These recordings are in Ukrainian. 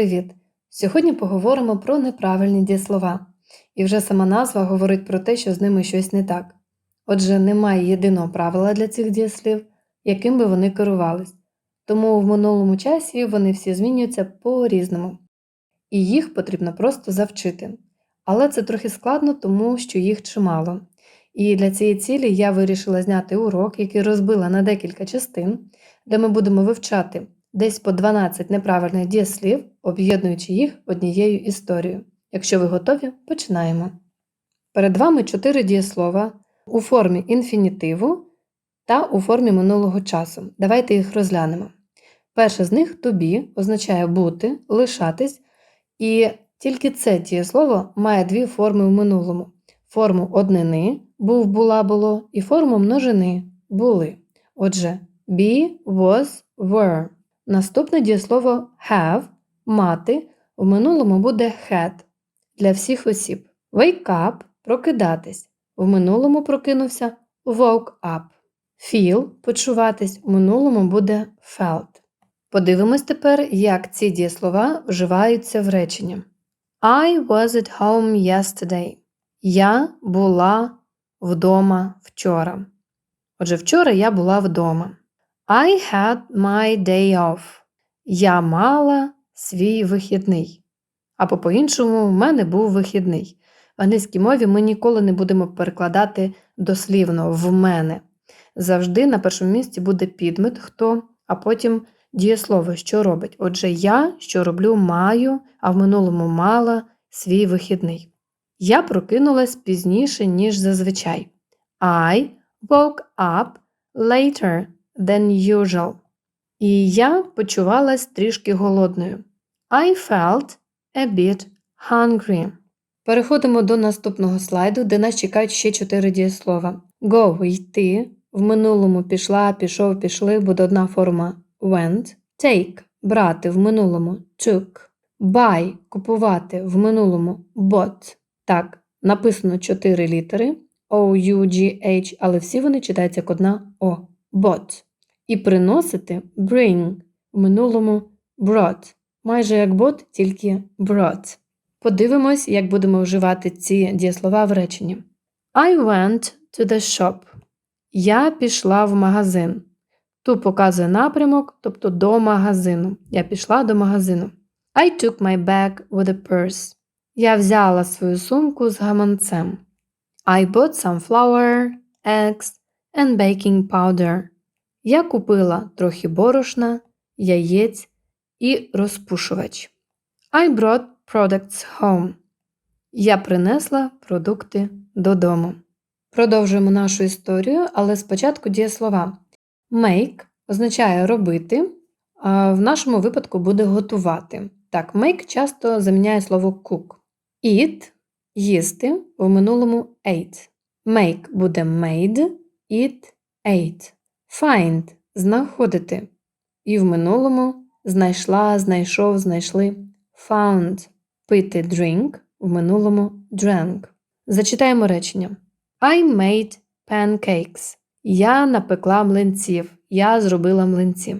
привіт! Сьогодні поговоримо про неправильні дієслова. І вже сама назва говорить про те, що з ними щось не так. Отже, немає єдиного правила для цих дієслів, яким би вони керувались. Тому в минулому часі вони всі змінюються по-різному. І їх потрібно просто завчити. Але це трохи складно, тому що їх чимало. І для цієї цілі я вирішила зняти урок, який розбила на декілька частин, де ми будемо вивчати десь по 12 неправильних дієслів, об'єднуючи їх однією історією. Якщо ви готові, починаємо. Перед вами чотири дієслова у формі інфінітиву та у формі минулого часу. Давайте їх розглянемо. Перше з них тобі означає бути, лишатись, і тільки це дієслово має дві форми в минулому: форму однини був, була, було, і форму множини були. Отже, be, was, were. Наступне дієслово have мати в минулому буде had для всіх осіб. Wake up прокидатись. В минулому прокинувся woke up. Feel почуватись в минулому буде felt. Подивимось тепер, як ці дієслова вживаються в реченні. I was at home yesterday. Я була вдома вчора. Отже, вчора я була вдома. I had my day off. Я мала свій вихідний. Або по-іншому, в мене був вихідний. В англійській мові ми ніколи не будемо перекладати дослівно в мене. Завжди на першому місці буде підмет хто, а потім дієслово, що робить. Отже, я, що роблю, маю, а в минулому мала свій вихідний. Я прокинулась пізніше, ніж зазвичай. I woke up later than usual. І я почувалась трішки голодною. I felt a bit hungry. Переходимо до наступного слайду, де нас чекають ще чотири дієслова. Go йти. В минулому пішла, пішов, пішли, буде одна форма went. Take брати в минулому took. Buy купувати в минулому bought. Так, написано чотири літери O, U, G, H, але всі вони читаються як одна O. Bought. І приносити bring в минулому brought. Майже як bought, тільки brought. Подивимось, як будемо вживати ці дієслова в реченні. I went to the shop. Я пішла в магазин. Тут показує напрямок, тобто до магазину. Я пішла до магазину. I took my bag with a purse. Я взяла свою сумку з гаманцем. I bought some flour, eggs and baking powder. Я купила трохи борошна, яєць і розпушувач. I brought products home. Я принесла продукти додому. Продовжуємо нашу історію, але спочатку дієслова. Make означає робити, а в нашому випадку буде готувати. Так, make часто заміняє слово cook. Eat їсти в минулому ate. Make буде made, eat, ate. Find знаходити. І в минулому знайшла, знайшов, знайшли. Found пити drink в минулому drank. Зачитаємо речення. I made pancakes. Я напекла млинців. Я зробила млинці.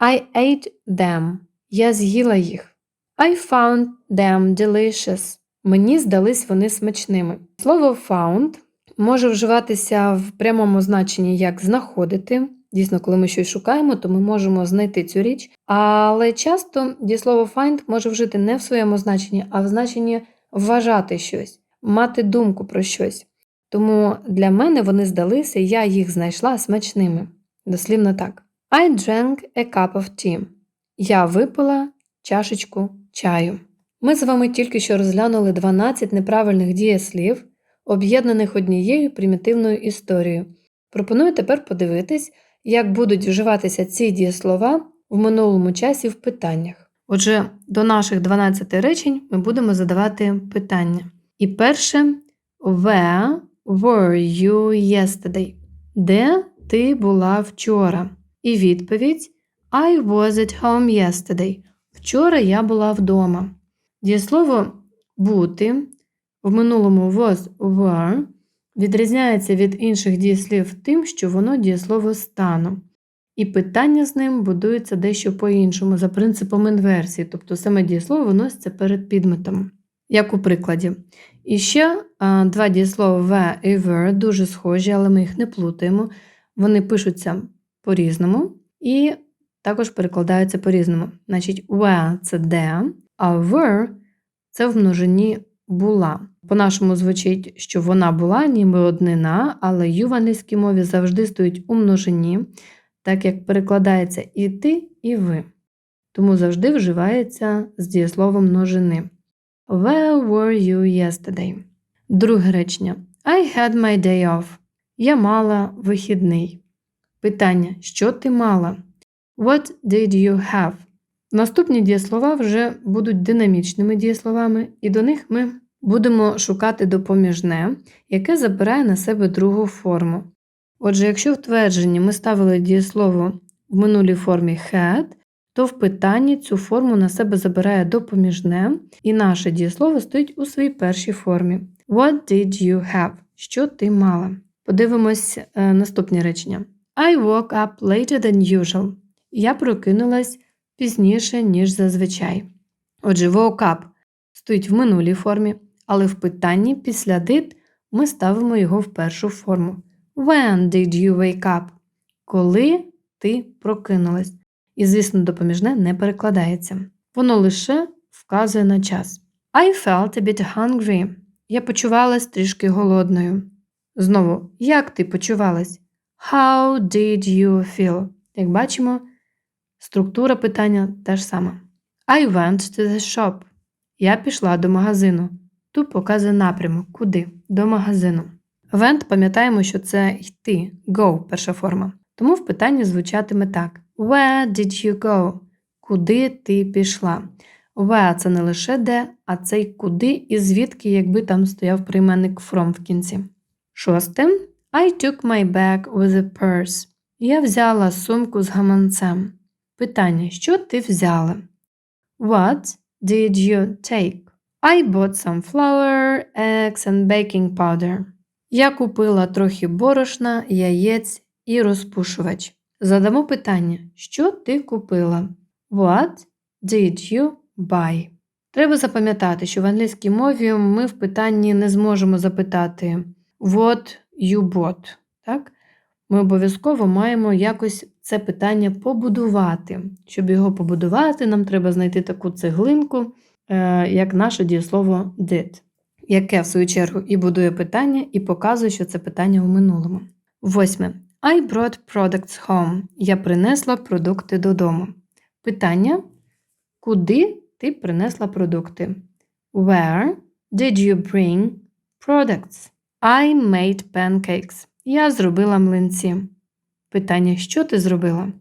I ate them. Я з'їла їх. I found them delicious. Мені здались вони смачними. Слово found може вживатися в прямому значенні як знаходити. Дійсно, коли ми щось шукаємо, то ми можемо знайти цю річ. Але часто дієслово find може вжити не в своєму значенні, а в значенні вважати щось, мати думку про щось. Тому для мене вони здалися, я їх знайшла смачними. Дослівно так. I drank a cup of tea. Я випила чашечку чаю. Ми з вами тільки що розглянули 12 неправильних дієслів, об'єднаних однією примітивною історією. Пропоную тепер подивитись, як будуть вживатися ці дієслова в минулому часі в питаннях. Отже, до наших 12 речень ми будемо задавати питання. І перше Where were you yesterday? Де ти була вчора? І відповідь I was at home yesterday. Вчора я була вдома. Дієслово бути в минулому was were відрізняється від інших дієслів тим, що воно дієслово стану. І питання з ним будується дещо по-іншому, за принципом інверсії, тобто саме дієслово виноситься перед підметом, як у прикладі. І ще а, два дієслова were і were дуже схожі, але ми їх не плутаємо. Вони пишуться по-різному і також перекладаються по-різному. Значить, were – це де, а were – це в множині була. По-нашому звучить, що вона була, ніби однина, але ю в англійській мові завжди стоїть у множині, так як перекладається і ти, і ви. Тому завжди вживається з дієсловом множини. Where were you yesterday? Друге речення. I had my day off. Я мала вихідний. Питання: що ти мала? What did you have? Наступні дієслова вже будуть динамічними дієсловами, і до них ми будемо шукати допоміжне, яке забирає на себе другу форму. Отже, якщо в твердженні ми ставили дієслово в минулій формі had, то в питанні цю форму на себе забирає допоміжне, і наше дієслово стоїть у своїй першій формі. What did you have? Що ти мала? Подивимось е, наступні речення. I woke up later than usual. Я прокинулась пізніше, ніж зазвичай. Отже, woke up стоїть в минулій формі, але в питанні після did ми ставимо його в першу форму. When did you wake up? Коли ти прокинулась. І, звісно, допоміжне не перекладається. Воно лише вказує на час. I felt a bit hungry. Я почувалась трішки голодною. Знову, як ти почувалась? How did you feel? Як бачимо, структура питання та ж сама. I went to the shop. Я пішла до магазину. Тут показує напрямок. Куди? До магазину. Went, пам'ятаємо, що це йти, go перша форма. Тому в питанні звучатиме так: Where did you go? Куди ти пішла? Where – це не лише де, а це й куди і звідки, якби там стояв прийменник from в кінці. Шосте. I took my bag with a purse. Я взяла сумку з гаманцем. Питання: що ти взяла? What did you take? I bought some flour, eggs and baking powder. Я купила трохи борошна, яєць і розпушувач. Задамо питання: що ти купила? What did you buy? Треба запам'ятати, що в англійській мові ми в питанні не зможемо запитати what you bought. Так? Ми обов'язково маємо якось це питання побудувати. Щоб його побудувати, нам треба знайти таку цеглинку, як наше дієслово did, яке, в свою чергу, і будує питання, і показує, що це питання у минулому. Восьме. I brought products home. Я принесла продукти додому. Питання: Куди ти принесла продукти? Where did you bring products? I made pancakes. Я зробила млинці. Питання: Що ти зробила?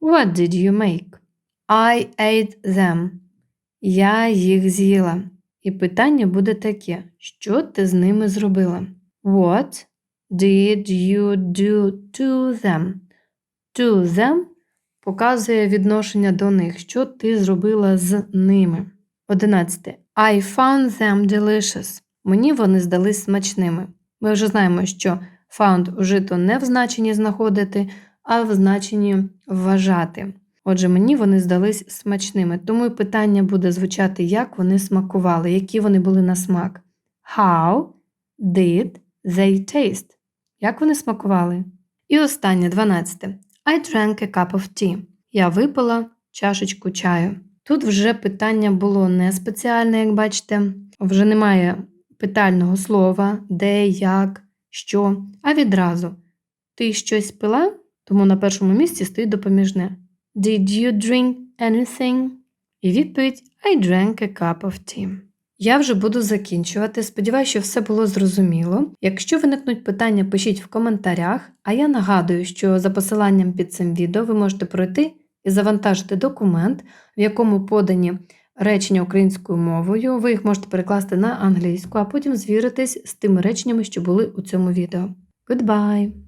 What did you make? I ate them. Я їх з'їла. І питання буде таке: Що ти з ними зробила? What did you do to them? To them показує відношення до них, що ти зробила з ними. 11. I found them delicious. Мені вони здались смачними. Ми вже знаємо, що found ужито не в значенні знаходити, а в значенні вважати. Отже, мені вони здались смачними, тому і питання буде звучати, як вони смакували, які вони були на смак. How did they taste? Як вони смакували? І останнє 12. I drank a cup of tea. Я випила чашечку чаю. Тут вже питання було не спеціальне, як бачите, вже немає питального слова, де, як, що, а відразу. Ти щось пила? Тому на першому місці стоїть допоміжне. Did you drink anything? І відповідь I drank a cup of tea. Я вже буду закінчувати. Сподіваюся, що все було зрозуміло. Якщо виникнуть питання, пишіть в коментарях, а я нагадую, що за посиланням під цим відео ви можете пройти і завантажити документ, в якому подані речення українською мовою. Ви їх можете перекласти на англійську, а потім звіритись з тими реченнями, що були у цьому відео. Goodbye!